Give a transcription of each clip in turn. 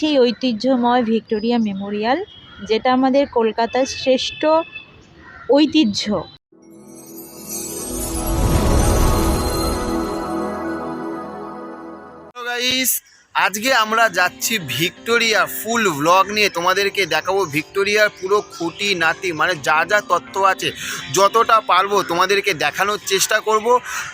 সেই ঐতিহ্যময় Victoria Memorial, যেটা আমাদের কলকাতার শ্রেষ্ঠ ঐতিহ্য। আজকে আমরা যাচ্ছি ভিক্টোরিয়া ফুল ভ্লগ নিয়ে। তোমাদেরকে দেখাবো ভিক্টোরিয়ার পুরো খুঁটি নাতি মানে যা যা তথ্য আছে, যতটা পারব তোমাদেরকে দেখানোর চেষ্টা করব।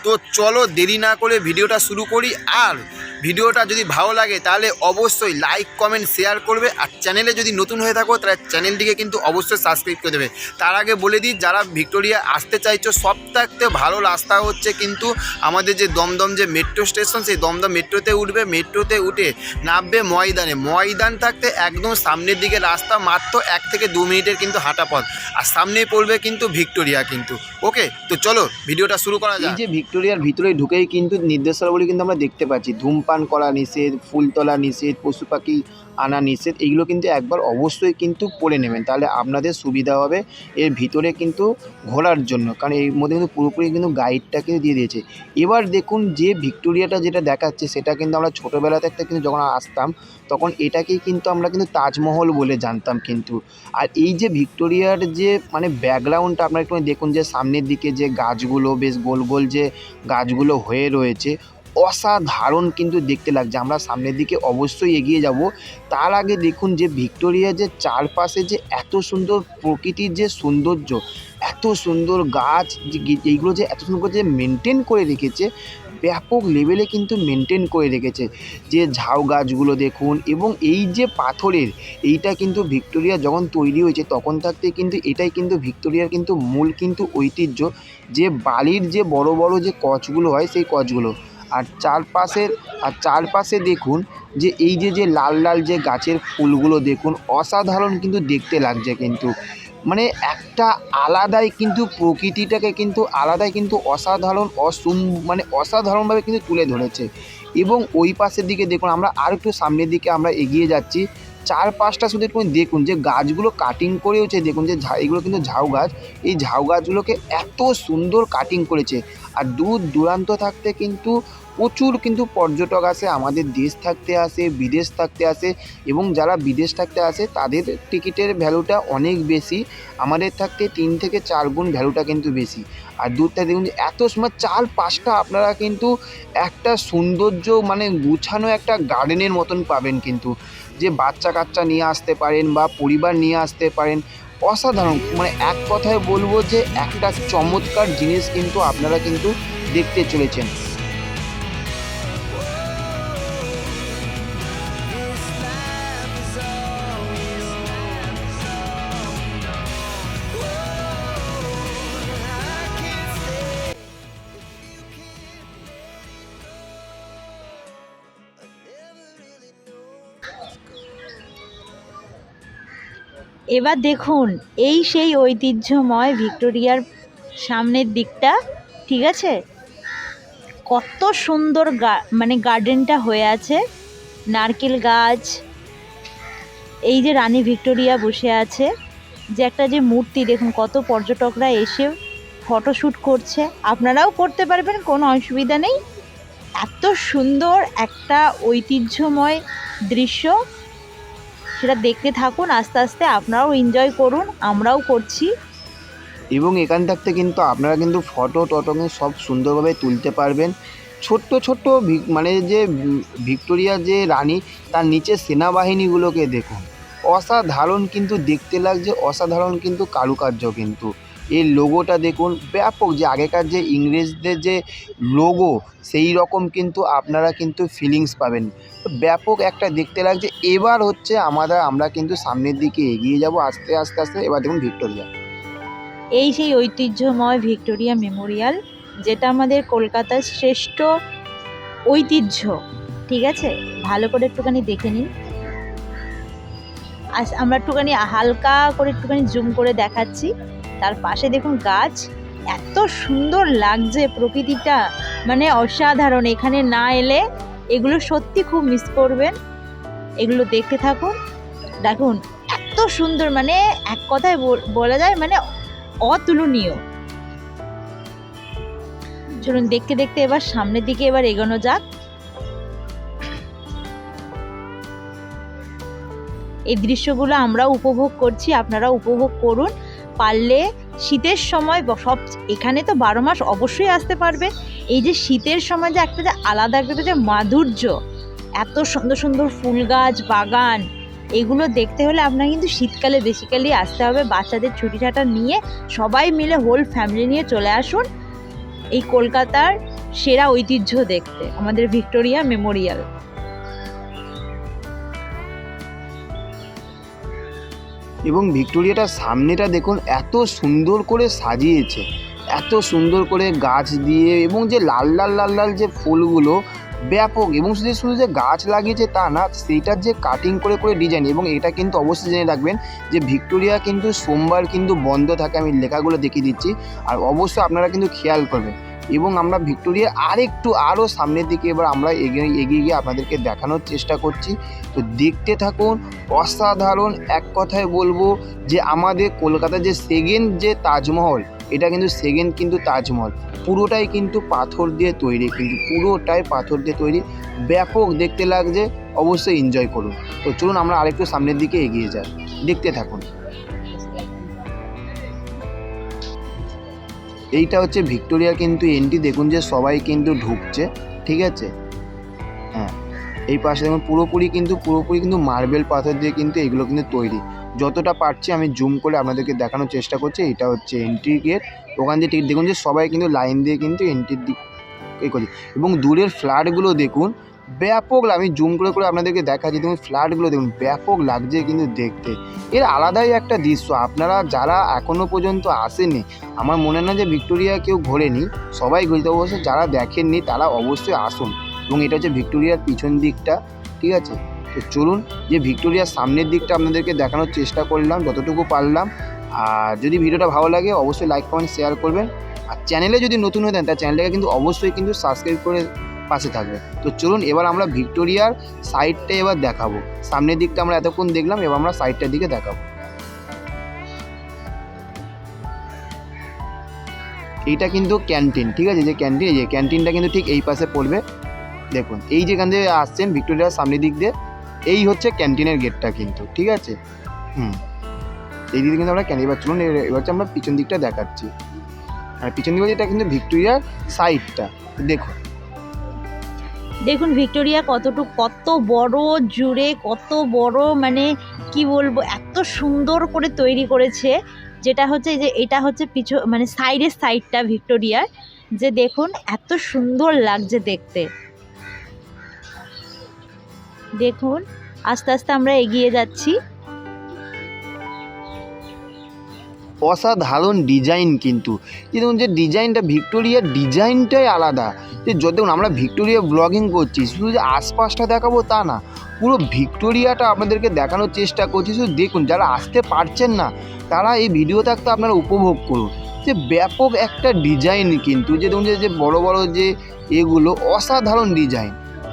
তো চলো দেরি না করে ভিডিওটা শুরু করি। আর ভিডিওটা যদি ভালো লাগে, তাহলে অবশ্যই লাইক কমেন্ট শেয়ার করবে। আর চ্যানেলে যদি নতুন হয়ে থাকো, তাহলে চ্যানেলটিকে কিন্তু অবশ্যই সাবস্ক্রাইব করে দেবে। তার আগে বলে দিই, যারা ভিক্টোরিয়া আসতে চাইছো সব থাকতে ভালো রাস্তা হচ্ছে কিন্তু আমাদের যে দমদম যে মেট্রো স্টেশন সেই দমদম মেট্রোতে উঠবে। মেট্রোতে উঠে নামবে ময়দানে। ময়দান থাকতে একদম সামনের দিকে রাস্তা মাত্র এক থেকে দু মিনিটের কিন্তু হাঁটা পথ। আর সামনেই পড়বে কিন্তু ভিক্টোরিয়া কিন্তু। ওকে তো চলো ভিডিওটা শুরু করা যায় যে ভিক্টোরিয়ার ভিতরে ঢুকেই কিন্তু নির্দেশাবলী কিন্তু আমরা দেখতে পাচ্ছি। ধূমপান করা নিষেধ ফুল তোলা নিষেধ পশু পাখি আনা নিষেধ এইগুলো কিন্তু একবার অবশ্যই কিন্তু পড়ে নেবেন। তাহলে আপনাদের সুবিধা হবে এর ভিতরে কিন্তু ঘোরার জন্য। কারণ এর মধ্যে কিন্তু পুরোপুরি কিন্তু গাইডটা কিন্তু দিয়ে দিয়েছে। এবার দেখুন যে ভিক্টোরিয়াটা যেটা দেখাচ্ছে, সেটা কিন্তু আমরা ছোটোবেলাতে একটা কিন্তু যখন আসতাম, তখন এটাকেই কিন্তু আমরা কিন্তু তাজমহল বলে জানতাম কিন্তু। আর এই যে ভিক্টোরিয়ার যে মানে ব্যাকগ্রাউন্ডটা আপনারা একটু দেখুন যে সামনের দিকে যে গাছগুলো, বেশ গোল গোল যে গাছগুলো হয়ে রয়েছে অসাধারণ কিন্তু দেখতে লাগছে। আমরা সামনের দিকে অবশ্যই এগিয়ে যাব। তার আগে দেখুন যে ভিক্টোরিয়া যে চারপাশে যে এত সুন্দর প্রকৃতির যে সৌন্দর্য, এত সুন্দর গাছ এইগুলো যে এত সুন্দর যে মেনটেন করে রেখেছে, ব্যাপক লেভেলে কিন্তু মেনটেন করে রেখেছে। যে ঝাউ গাছগুলো দেখুন এবং এই যে পাথরের, এইটা কিন্তু ভিক্টোরিয়া যখন তৈরি হয়েছে, তখন থাকতে কিন্তু এটাই কিন্তু ভিক্টোরিয়ার কিন্তু মূল কিন্তু ঐতিহ্য। যে বালির যে বড় বড় যে কচগুলো হয়, সেই কচগুলো। আর চারপাশের, আর চারপাশে দেখুন যে এই যে যে লাল লাল যে গাছের ফুলগুলো দেখুন, অসাধারণ কিন্তু দেখতে লাগছে কিন্তু। মানে একটা আলাদাই কিন্তু প্রকৃতিটাকে কিন্তু, আলাদাই কিন্তু অসাধারণ, অসুম মানে অসাধারণভাবে কিন্তু তুলে ধরেছে। এবং ওই পাশের দিকে দেখুন, আমরা আর একটু সামনের দিকে আমরা এগিয়ে যাচ্ছি। চার পাঁচটা শুধু একটু দেখুন, যে গাছগুলো কাটিং করেওছে, দেখুন যে ঝা এগুলো কিন্তু ঝাউ গাছ, এই ঝাউ গাছগুলোকে এত সুন্দর কাটিং করেছে। আর দূর দূরান্ত থাকতে কিন্তু প্রচুর কিন্তু পর্যটক আসে, আমাদের দেশ থাকতে আসে, বিদেশ থাকতে আসে, এবং যারা বিদেশ থাকতে আসে, তাদের টিকিটের ভ্যালুটা অনেক বেশি, আমাদের থাকতে তিন থেকে চার গুণ ভ্যালুটা কিন্তু বেশি। আর দূর থেকে দেখুন এত সময় চার পাঁচটা আপনারা কিন্তু একটা সৌন্দর্য মানে গুছানো একটা গার্ডেনের মতন পাবেন কিন্তু। যে বাচ্চা কাচ্চা নিয়ে আসতে পারেন বা পরিবার নিয়ে আসতে পারেন, অসাধারণ। মানে এক কথায় বলব যে একটা চমৎকার জিনিস কিন্তু আপনারা কিন্তু দেখতে চলেছেন। এবার দেখুন, এই সেই ঐতিহ্যময় ভিক্টোরিয়ার সামনের দিকটা, ঠিক আছে? কত সুন্দর মানে গার্ডেনটা হয়ে আছে। নারকেল গাছ, এই যে রানী ভিক্টোরিয়া বসে আছে, যে একটা যে মূর্তি, দেখুন কত পর্যটকরা এসে ফটোশ্যুট করছে। আপনারাও করতে পারবেন, কোনো অসুবিধা নেই। এত সুন্দর একটা ঐতিহ্যময় দৃশ্য। সেটা দেখতে থাকুন, আস্তে আস্তে আপনারাও এনজয় করুন, আমরাও করছি। এবং এখান থাকতে কিন্তু আপনারা কিন্তু ফটো টটো কিন্তু সব সুন্দরভাবে তুলতে পারবেন। ছোট্ট ছোট্ট মানে যে ভিক্টোরিয়া যে রানী, তার নিচে সেনাবাহিনীগুলোকে দেখুন। অসাধারণ কিন্তু দেখতে লাগছে, অসাধারণ কিন্তু কারুকার্য কিন্তু। এই লোগোটা দেখুন। ব্যাপক যে আগেকার যে ইংরেজদের যে লোগো সেই রকম কিন্তু আপনারা কিন্তু ফিলিংস পাবেন। ব্যাপক একটা দেখতে লাগছে। এবার হচ্ছে আমাদের, আমরা কিন্তু সামনের দিকে এগিয়ে যাব। আস্তে আস্তে আস্তে। এবার দেখুন ভিক্টোরিয়া। এই সেই ঐতিহ্যময় ভিক্টোরিয়া মেমোরিয়াল, যেটা আমাদের কলকাতার শ্রেষ্ঠ ঐতিহ্য। ঠিক আছে? ভালো করে একটুখানি দেখে নিন। আমরা একটুখানি হালকা করে একটুখানি জুম করে দেখাচ্ছি। তার পাশে দেখুন গাছ। এত সুন্দর লাগছে প্রকৃতিটা। মানে অসাধারণ, এখানে না এলে এগুলো সত্যি খুব মিস করবেন। এগুলো দেখতে থাকুন। দেখুন, এত সুন্দর মানে এক কথায় বল- যায় মানে অতুলনীয়। চলুন দেখতে দেখতে এবার সামনের দিকে এবার এগোনো যাক। এই দৃশ্যগুলো আমরা উপভোগ করছি, আপনারা উপভোগ করুন। পারলে শীতের সময় সব এখানে তো বারো মাস অবশ্যই আসতে পারবে। এই যে শীতের সময় যে একটা যে আলাদা একটা যে মাধুর্য, এত সুন্দর সুন্দর ফুল গাছ, বাগান, এগুলো দেখতে হলে আপনার কিন্তু শীতকালে বেসিক্যালি আসতে হবে। বাচ্চাদের ছুটি ছাটা নিয়ে সবাই মিলে হোল ফ্যামিলি নিয়ে চলে আসুন এই কলকাতার সেরা ঐতিহ্য দেখতে, আমাদের ভিক্টোরিয়া মেমোরিয়াল। এবং ভিক্টোরিয়াটার সামনেটা দেখুন, এত সুন্দর করে সাজিয়েছে। এত সুন্দর করে গাছ দিয়ে এবং যে লাল লাল লাল লাল যে ফুলগুলো ব্যাপক এবং শুধু শুধু যে গাছ লাগিয়েছে তা না, সেইটার যে কাটিং করে করে ডিজাইন এবং এটা কিন্তু অবশ্যই জেনে রাখবেন যে ভিক্টোরিয়া কিন্তু সোমবার কিন্তু বন্ধ থাকে, আমি লেখাগুলো দেখিয়ে দিচ্ছি। আর অবশ্যই আপনারা কিন্তু খেয়াল করবেন। এবং আমরা ভিক্টোরিয়া আরেকটু আরও সামনের দিকে এবার আমরা এগিয়ে এগিয়ে গিয়ে আপনাদেরকে দেখানোর চেষ্টা করছি। তো দেখতে থাকুন, অসাধারণ এক কথায় বলব যে আমাদের কলকাতার যে সেকেন্ড যে তাজমহল, এটা কিন্তু সেকেন্ড কিন্তু তাজমহল। পুরোটাই কিন্তু পাথর দিয়ে তৈরি, কিন্তু পুরোটাই পাথর দিয়ে তৈরি। ব্যাপক দেখতে লাগছে, অবশ্যই এনজয় করুন। তো চলুন আমরা আরেকটু সামনের দিকে এগিয়ে যাই। দেখতে থাকুন। এইটা হচ্ছে ভিক্টোরিয়া কিন্তু এন্ট্রি, দেখুন যে সবাই কিন্তু ঢুকছে, ঠিক আছে? হ্যাঁ এই পাশে দেখুন, পুরোপুরি কিন্তু পুরোপুরি কিন্তু মার্বেল পাথর দিয়ে কিন্তু এগুলো কিন্তু তৈরি। যতটা পারছি আমি জুম করে আপনাদেরকে দেখানোর চেষ্টা করছি এটা হচ্ছে এন্ট্রি গেট। ওখান দিয়ে ঠিক, দেখুন যে সবাই কিন্তু লাইন দিয়ে কিন্তু এন্ট্রির দিক এ করি এবং দূরের ফ্ল্যাটগুলো দেখুন ব্যাপক আমি জুম করে করে আপনাদেরকে দেখাচ্ছি, দেখুন ফ্ল্যাটগুলো দেখুন, ব্যাপক লাগছে কিন্তু দেখতে। এর আলাদাই একটা দৃশ্য, আপনারা যারা এখনও পর্যন্ত আসেননি, আমার মনে না যে ভিক্টোরিয়া কেউ ঘোরেনি, সবাই ঘুরতে অবশ্য যারা দেখেননি তারা অবশ্যই আসুন। এবং এটা হচ্ছে ভিক্টোরিয়ার পিছন দিকটা, ঠিক আছে? তো চলুন, যে ভিক্টোরিয়ার সামনের দিকটা আপনাদেরকে দেখানোর চেষ্টা করলাম, যতটুকু পারলাম। আর যদি ভিডিওটা ভালো লাগে, অবশ্যই লাইক কমেন্ট শেয়ার করবেন। আর চ্যানেলে যদি নতুন হয়ে থাকেন তার চ্যানেলটাকে কিন্তু অবশ্যই কিন্তু সাবস্ক্রাইব করে পাশে থাকবে। তো চলুন এবার আমরা ভিক্টোরিয়ার সাইডটা এবার দেখাবো। সামনের দিকটা আমরা এতক্ষণ দেখলাম, এবার আমরা সাইডটার দিকে দেখাবো। এইটা কিন্তু ক্যান্টিন, ঠিক আছে? যে ক্যান্টিন যে ক্যান্টিনটা কিন্তু ঠিক এই পাশে পড়বে। দেখুন, এই যেখান দিয়ে আসছেন ভিক্টোরিয়ার সামনের দিক দিয়ে, এই হচ্ছে ক্যান্টিনের গেটটা কিন্তু, ঠিক আছে? হুম। এই দিকে কিন্তু আমরা ক্যান্টিন, এবার চলুন, এবার আমরা পিছন দিকটা দেখাচ্ছি। আর পিছন দিকে এটা কিন্তু ভিক্টোরিয়ার সাইডটা, দেখুন। দেখুন, ভিক্টোরিয়া কতটুকু, কত বড় জুড়ে, কত বড় মানে কি বলব, এত সুন্দর করে তৈরি করেছে। যেটা হচ্ছে যে, এটা হচ্ছে পিছু মানে সাইডের সাইডটা ভিক্টোরিয়ার। যে দেখুন, এত সুন্দর লাগছে দেখতে। দেখুন, আস্তে আস্তে আমরা এগিয়ে যাচ্ছি। অসাধারণ ডিজাইন কিন্তু। যে দেখুন যে ডিজাইনটা ভিক্টোরিয়ার ডিজাইনটাই আলাদা। যে যত দেখুন, আমরা ভিক্টোরিয়া ব্লগিং করছি, শুধু যে আশপাশটা দেখাবো তা না, পুরো ভিক্টোরিয়াটা আপনাদেরকে দেখানোর চেষ্টা করছি। শুধু দেখুন, যারা আসতে পারছেন না, তারা এই ভিডিও থাকতে আপনারা উপভোগ করুন। যে ব্যাপক একটা ডিজাইন কিন্তু, যে দেখুন যে বড় বড় যে এগুলো অসাধারণ ডিজাইন।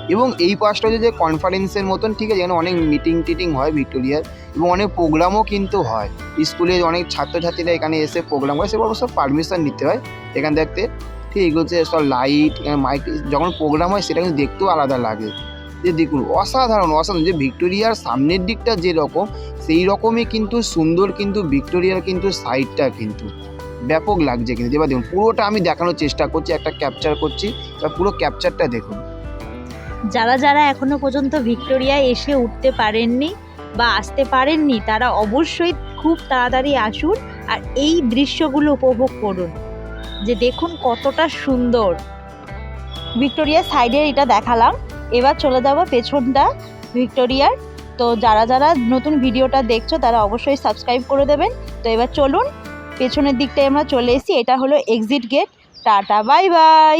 এবং এই পাশটা হচ্ছে যে কনফারেন্সের মতন, ঠিক আছে এখানে অনেক মিটিং টিটিং হয় ভিক্টোরিয়ার। এবং অনেক প্রোগ্রামও কিন্তু হয়। স্কুলে অনেক ছাত্রছাত্রীরা এখানে এসে প্রোগ্রাম করে সে অবশ্য পারমিশন নিতে হয়। এখান দেখতে ঠিক এগুলো হচ্ছে সব লাইট মাইক যখন প্রোগ্রাম হয় সেটা কিন্তু দেখতেও আলাদা লাগে। যে দেখুন, অসাধারণ অসাধারণ। যে ভিক্টোরিয়ার সামনের দিকটা যেরকম সেই রকমই কিন্তু সুন্দর কিন্তু ভিক্টোরিয়ার কিন্তু সাইডটা কিন্তু ব্যাপক লাগছে কিন্তু। এবার দেখুন, পুরোটা আমি দেখানোর চেষ্টা করছি, একটা ক্যাপচার করছি, এবার পুরো ক্যাপচারটা দেখুন। যারা যারা এখনও পর্যন্ত ভিক্টোরিয়ায় এসে উঠতে পারেননি বা আসতে পারেননি, তারা অবশ্যই খুব তাড়াতাড়ি আসুন আর এই দৃশ্যগুলো উপভোগ করুন। যে দেখুন কতটা সুন্দর। ভিক্টোরিয়ার সাইডে এটা দেখালাম। এবার চলে যাব পেছনটা ভিক্টোরিয়ার। তো যারা যারা নতুন ভিডিওটা দেখছ, তারা অবশ্যই সাবস্ক্রাইব করে দেবেন। তো এবার চলুন, পেছনের দিকটায় আমরা চলে এসেছি। এটা হলো exit gate tata, bye bye.